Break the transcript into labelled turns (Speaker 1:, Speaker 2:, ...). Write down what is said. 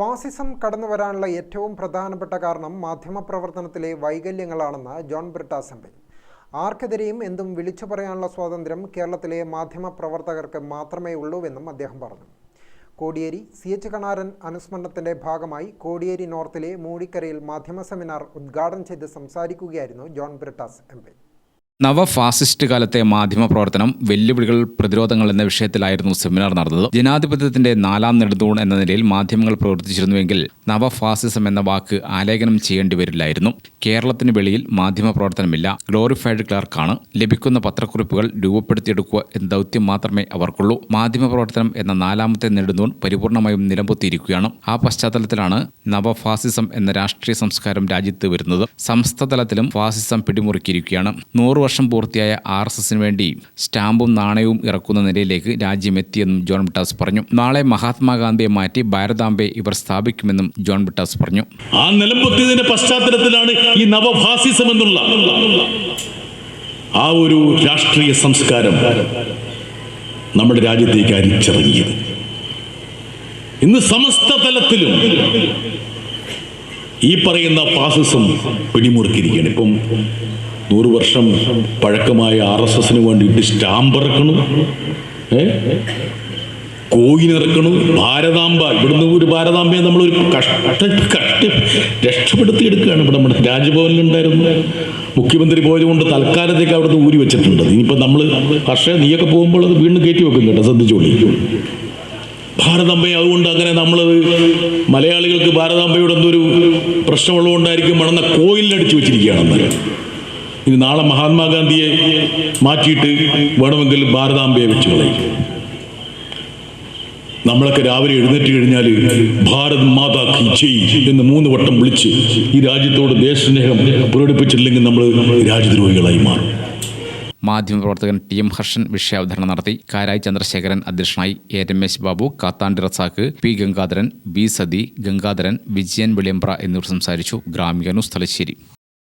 Speaker 1: ഫാസിസം കടന്നു വരാനുള്ള ഏറ്റവും പ്രധാനപ്പെട്ട കാരണം മാധ്യമപ്രവർത്തനത്തിലെ വൈകല്യങ്ങളാണെന്ന് ജോൺ ബ്രിട്ടാസ് എം ആർക്കെതിരെയും എന്തും വിളിച്ചു പറയാനുള്ള സ്വാതന്ത്ര്യം കേരളത്തിലെ മാധ്യമപ്രവർത്തകർക്ക് മാത്രമേ ഉള്ളൂവെന്നും അദ്ദേഹം പറഞ്ഞു. കോടിയേരി സി. എച്ച്. കണാരൻ അനുസ്മരണത്തിന്റെ ഭാഗമായി കോടിയേരി നോർത്തിലെ മൂടിക്കരയിൽ മാധ്യമ സെമിനാർ ഉദ്ഘാടനം ചെയ്ത് സംസാരിക്കുകയായിരുന്നു ജോൺ ബ്രിട്ടാസ് എം പി
Speaker 2: നവ ഫാസിസ്റ്റ് കാലത്തെ മാധ്യമപ്രവർത്തനം വെല്ലുവിളികൾ പ്രതിരോധങ്ങൾ എന്ന വിഷയത്തിലായിരുന്നു സെമിനാർ നടന്നത്. ജനാധിപത്യത്തിന്റെ നാലാം നെടുന്തൂൺ എന്ന നിലയിൽ മാധ്യമങ്ങൾ പ്രവർത്തിച്ചിരുന്നുവെങ്കിൽ നവ ഫാസിസം എന്ന വാക്ക് ആലേഖനം ചെയ്യേണ്ടി വരില്ലായിരുന്നു. കേരളത്തിന് വെളിയിൽ മാധ്യമ പ്രവർത്തനമില്ല ഗ്ലോറിഫൈഡ് ക്ലർക്കാണ്. ലഭിക്കുന്ന പത്രക്കുറിപ്പുകൾ രൂപപ്പെടുത്തിയെടുക്കുക എന്ന ദൗത്യം മാത്രമേ അവർക്കുള്ളൂ. മാധ്യമ പ്രവർത്തനം എന്ന നാലാമത്തെ നെടുന്തൂൺ പരിപൂർണമായും നിലംപൊത്തിയിരിക്കുകയാണ്. ആ പശ്ചാത്തലത്തിലാണ് നവ ഫാസിസം എന്ന രാഷ്ട്രീയ സംസ്കാരം രാജ്യത്ത് വരുന്നത്. സംസ്ഥാനതലത്തിലും ഫാസിസം പിടിമുറുക്കിയിരിക്കുകയാണ്. നൂറു വർഷം പൂർത്തിയായ ആർ എസ് എസിന് വേണ്ടി സ്റ്റാമ്പും നാണയവും ഇറക്കുന്ന നിലയിലേക്ക് രാജ്യം എത്തിയെന്നും ജോൺ ബിട്ടാസ് പറഞ്ഞു. നാളെ മഹാത്മാഗാന്ധിയെ മാറ്റി ഭാരതാംബെ ഇവർ സ്ഥാപിക്കുമെന്നും ജോൺ ബിട്ടാസ് പറഞ്ഞു.
Speaker 3: ആ നിലംപൊത്തിയതിന്റെ പശ്ചാത്തലത്തിലാണ് ഈ നവഭാസിസം എന്നുള്ള ആ ഒരു രാഷ്ട്രീയ സംസ്കാരം നമ്മുടെ രാജ്യത്തേക്ക് അരിച്ചിറങ്ങിയത്. ഇന്ന് സമസ്ത തലത്തിലും ഈ പറയുന്ന ഫാസിസം പിടിമുറുക്കിയിരിക്കുകയാണ്. ഇപ്പം നൂറ് വർഷം പഴക്കമായ ആർ എസ് എസിന് വേണ്ടിയിട്ട് സ്റ്റാമ്പ് ഇറക്കണം. ഏ? കോയിൻ ഇറക്കണം. ഭാരതാംബ. ഇവിടുന്ന് ഒരു ഭാരതാംബയെ നമ്മൾ ഒരു കഷ്ട കഷ്ട രക്ഷപ്പെടുത്തി എടുക്കുകയാണ് ഇവിടെ നമ്മുടെ രാജ്ഭവനിലുണ്ടായിരുന്നു മുഖ്യമന്ത്രി പോയതുകൊണ്ട് തൽക്കാലത്തേക്ക് അവിടുന്ന് ഊരി വെച്ചിട്ടുണ്ട്. ഇനിയിപ്പോൾ നമ്മൾ പക്ഷേ നീയൊക്കെ പോകുമ്പോൾ അത് വീണ്ടും കയറ്റി വെക്കും കേട്ടോ ശ്രദ്ധിച്ചോളി. ഭാരതാംബയെ അതുകൊണ്ട് അങ്ങനെ നമ്മൾ മലയാളികൾക്ക് ഭാരതാംബയോട് എന്തൊരു പ്രശ്നമുള്ളതുകൊണ്ടായിരിക്കും മണന്ന കോയിലടിച്ചു വെച്ചിരിക്കുകയാണ് അന്നേരം ഇനി നാളെ മഹാത്മാഗാന്ധിയെ മാറ്റിയിട്ട് വേണമെങ്കിൽ ഭാരതാംബയെ വെച്ച് കളയും. നമ്മളൊക്കെ രാവിലെ എഴുന്നേറ്റ് കഴിഞ്ഞാൽ ഭാരത് മാതാ കി ജയ് എന്ന് മൂന്ന് വട്ടം വിളിച്ച് ഈ രാജ്യത്തോട് ദേശസ്നേഹം പ്രകടിപ്പിച്ചില്ലെങ്കിൽ നമ്മൾ രാജ്യദ്രോഹികളായി മാറും.
Speaker 2: മാധ്യമപ്രവർത്തകൻ ടി എം ഹർഷൻ വിഷയാവതരണം നടത്തി. കാരായി ചന്ദ്രശേഖരൻ അധ്യക്ഷനായി A Ramesh Babu Kathandi Razak P Gangadharan B Sathi Gangadharan Vijayan Veliyambra എന്നിവർ സംസാരിച്ചു. Gramika news Thalassery.